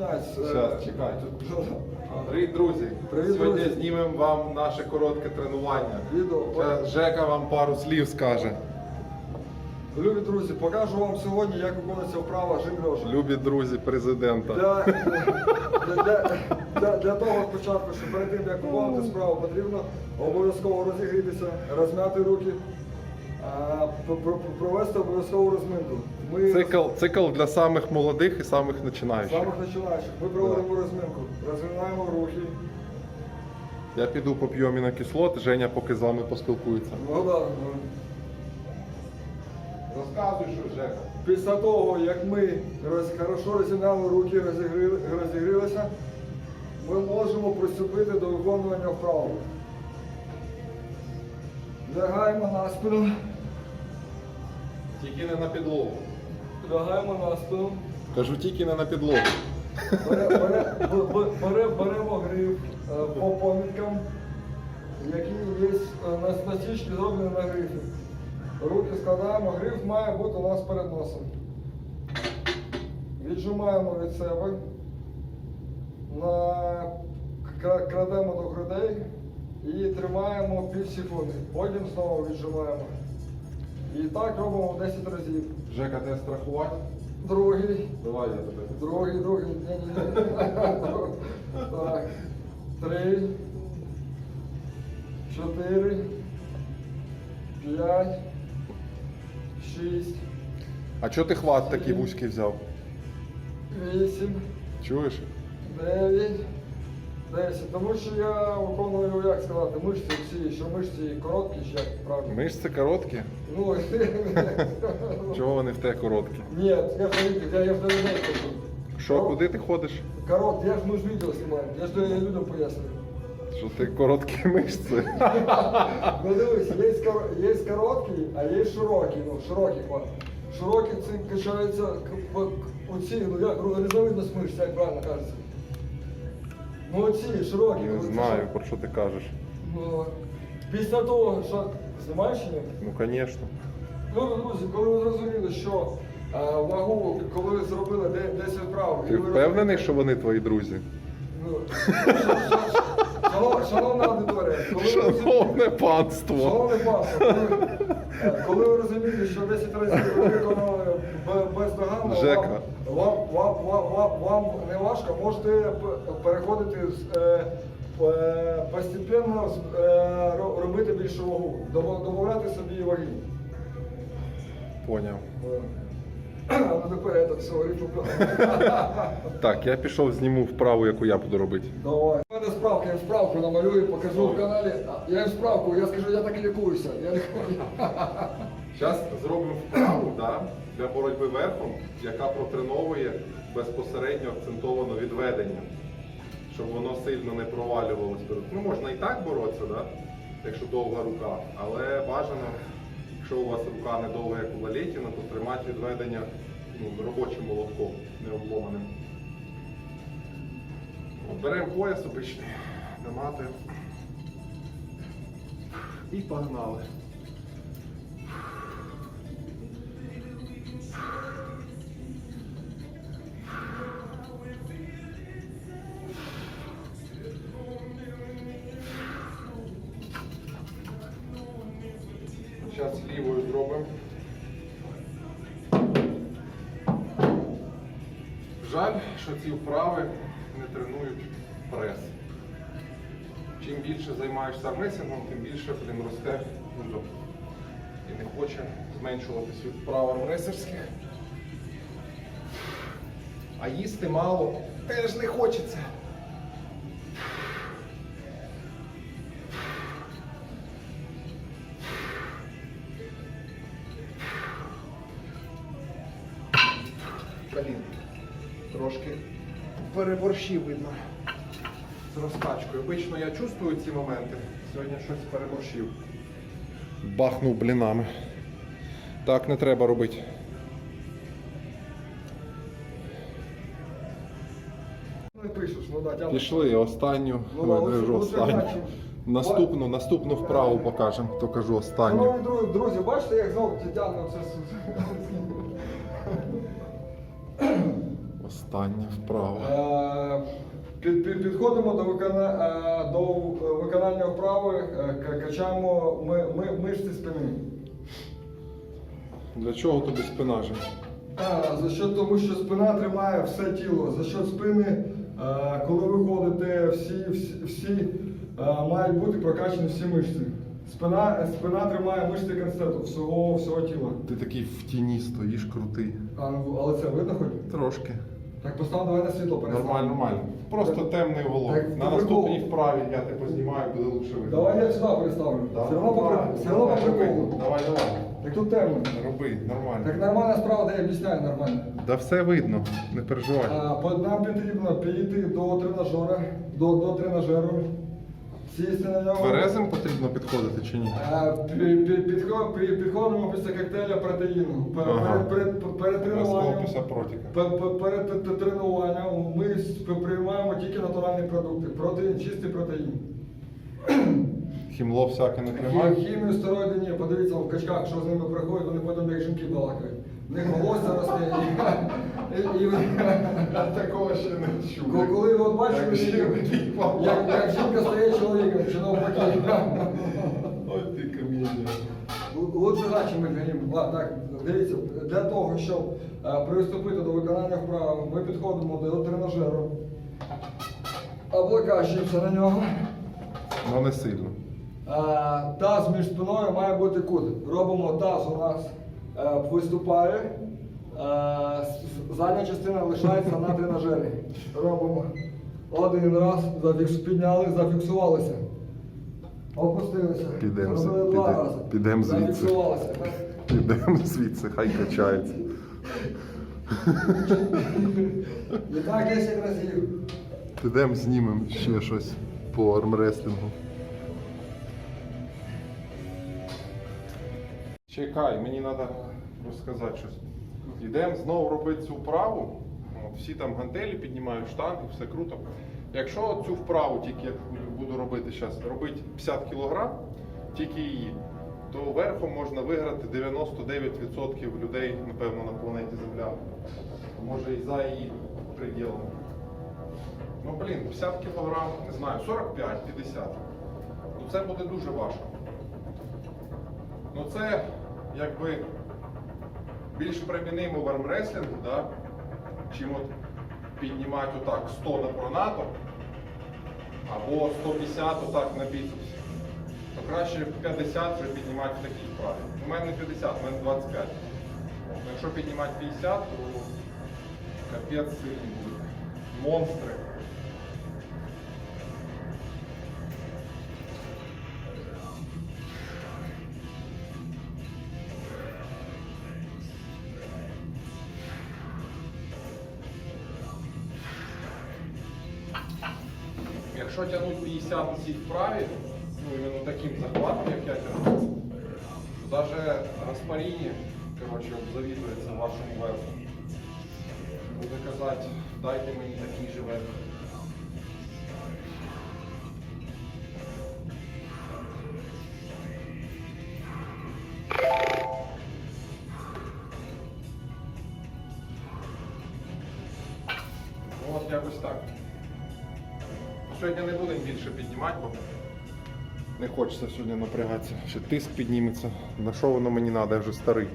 Е, Щас, чекай. Привіт, друзі! Привіт, Сьогодні друзі. знімемо вам наше коротке тренування. Відео. Жека вам пару слів скаже. Любі друзі, покажу вам сьогодні, як виконується вправа жим. Любі друзі президента. Для, для, для, для, для того спочатку, що перед тим як виконувати справу, потрібно обов'язково розігрітися, розм'яти руки, провести обов'язкову розминку. Ми Цикл, цикл для самих молодих і самих починаючих. самих починаючих. Ми проводимо розминку, розминаємо рухи. Я піду поп'ю амінокислот, Женя поки з вами поспілкується. Ну, да, ну. Розказуй, що Жека. Після того, як ми роз, хорошо розім'яли руки, розігріли, розігрілися, ми можемо приступити до виконування вправ. Лягаємо на спину, Тільки не на підлогу. лягаємо на спину, Кажу, тільки не на підлогу. бере, бере, б- б- бере, беремо гриф е, по поміткам, які є е, на, на стічці зроблені на грифі. Руки складаємо, гриф має бути у нас перед носом. Віджимаємо від себе, на, кра- крадемо до грудей і тримаємо пів секунди. Потім знову віджимаємо. І так робимо 10 разів. Жека, де страхувати? Другий. Давай я тебе. Другий, другий. Ні-ні-ні. Так. Три. Чотири. П'ять. Шість. А чого ти хват такий вузький взяв? Вісім. Чуєш? Дев'ять. Десять. Тому що я виконую, як сказати, мишці всі, що мишці короткі, як правильно. Мишці короткі? Ну, Чого вони в тебе короткі? Ні, я я, я ж не видів. Що, куди ти ходиш? Корот, я ж ми ж відео знімаємо, я ж людям пояснюю. Що ти короткі мишці? Ну дивись, є, кор- є короткі, а є широкі, ну широкі хват. Широкі це качаються оці, ну як ну, різновидність мишць, як правильно кажеться. Ну оці широкі. Не знаю, про що ти кажеш. Ну, після того, що знімаєш чи ні? Ну, звісно. Ну, друзі, коли ви зрозуміли, що е, вагу, коли ви зробили де- 10 вправ, Ти впевнений, що вони твої друзі? Ну, шанов- Шановна аудиторія, коли ви розумієте- Шановне панство! Шановний коли, е, коли ви розумієте, що 10 разів ви виконали б- бездоганно, Жека. вам, вам, вам, вам, вам не важко, можете переходити з, е, е, постепенно з- е, робити більшу вагу, домо- собі ваги. Поняв. Е, А ну тепер я так все рішу. Так, я пішов, зніму вправу, яку я буду робити. Давай. Мене справка, я справку намалюю, покажу в каналі. Я їм справку, я скажу, я так лікуюся. Я лікую. Зараз зробимо вправу да, для боротьби верхом, яка протреновує безпосередньо акцентовано відведення, щоб воно сильно не провалювалося. Ну, можна і так боротися, да, якщо довга рука, але бажано, якщо у вас рука не довга, як у Лалєтіна, то тримати відведення ну, робочим молотком, не обломаним. Беремо пояс обичний, наматуємо. І погнали. Зараз лівою зробимо. Жаль, що ці вправи не тренують прес. Чим більше займаєшся армресингом, тим більше блін, росте пузо. І не хоче зменшуватись від вправ армресерських. А їсти мало теж не хочеться. Блін, трошки переборщив видно з розкачкою. Обично я чувствую ці моменти. Сьогодні щось переборщив. Бахнув блінами. Так не треба робити. Ну тягнеш. Пішли останню, Ну, кажу останню. Наступну, наступну вправу покажемо, то кажу останню. Друзі, бачите, як знову тягнемо Остання вправа. Е, підходимо до, викона, е, до виконання вправи, е, качаємо ми, ми, мишці спини. Для чого тобі спина же? За що тому, що спина тримає все тіло. За що спини, е, коли ви ходите, всі, всі, всі е, мають бути прокачані всі мишці. Спина, спина тримає мишці концерту всього, всього тіла. Ти такий в тіні стоїш, крутий. А, ну, але це видно хоч? Трошки. Так постав давай на світло перестав. Нормально, нормально. Просто Так. темний уголок. Так, На наступній вправі я тебе знімаю, буде лучше видно. Давай я сюди переставлю. Да, все одно по приколу. Давай, давай. Так тут темно. Роби, нормально. Так нормальна справа, де я об'ясняю нормально. Да все видно, не переживай. А, нам потрібно підійти до тренажера, до, до тренажеру, сісти на нього. Тверезим потрібно підходити чи ні? А, пі- пі- підхо- пі- Підходимо після коктейля протеїну. Пе- Ага. Перед, перед, перед Без тренуванням. описа протика. пе- пе- Перед т- т- тренуванням ми с- приймаємо тільки натуральні продукти. Протеїн, чистий протеїн. Хімло всяке не тримає. Хімію стероїди ні, подивіться в качках, що з ними приходить, вони потім як жінки балакають. Них волосся росте. І, Я такого ще не Коли- Коли ви от бачите, Як жінка як, як жінка стає чоловіком, чи навпаки. Ой ти комедія. Лучше наче ми гаємо. Ладно, так, дивіться, для того, щоб е, приступити до виконання вправи, ми підходимо до тренажеру, облокачуємося на нього. Ну не сильно. Е, Таз між спиною має бути кут. Робимо таз у нас виступає. е, Задня частина лишається на тренажері. Робимо один раз, зафікс, підняли, зафіксувалися. Опустилися. Підемо Зробили звід- два піде- рази. підемо звідси. Зафіксувалися. Підемо звідси, хай качається. І так 10 разів. Підемо знімемо ще щось по армрестлінгу. Чекай, мені треба розказати щось. Йдемо знову робити цю вправу. Всі там гантелі піднімають штанги, все круто. Якщо цю вправу тільки я буду робити зараз, робити 50 кг, тільки її, то верхом можна виграти 99% людей, напевно, на планеті Земля. Може і за її приділом. Ну, блін, 50 кілограм, не знаю, 45-50. Ну це буде дуже важко. Ну це якби більш примінимо в армреслінгу, да? чим от піднімати отак 100 на пронато або 150 отак на біцепс. То краще 50 вже піднімати в такій вправі. У мене не 50, у мене 25. Ну, Якщо піднімати 50, то капець сильний буде. Монстри. Якщо тягнуть 50 на цій вправі, ну іменно таким захватом, як я тягну, то навіть Гаспаріні, завідується вашому верху. Буде казати, дайте мені такий же верх. Ну, от якось так. Сьогодні не будемо більше піднімати, бо не хочеться сьогодні напрягатися. Ще тиск підніметься. На що воно мені треба, я вже старий.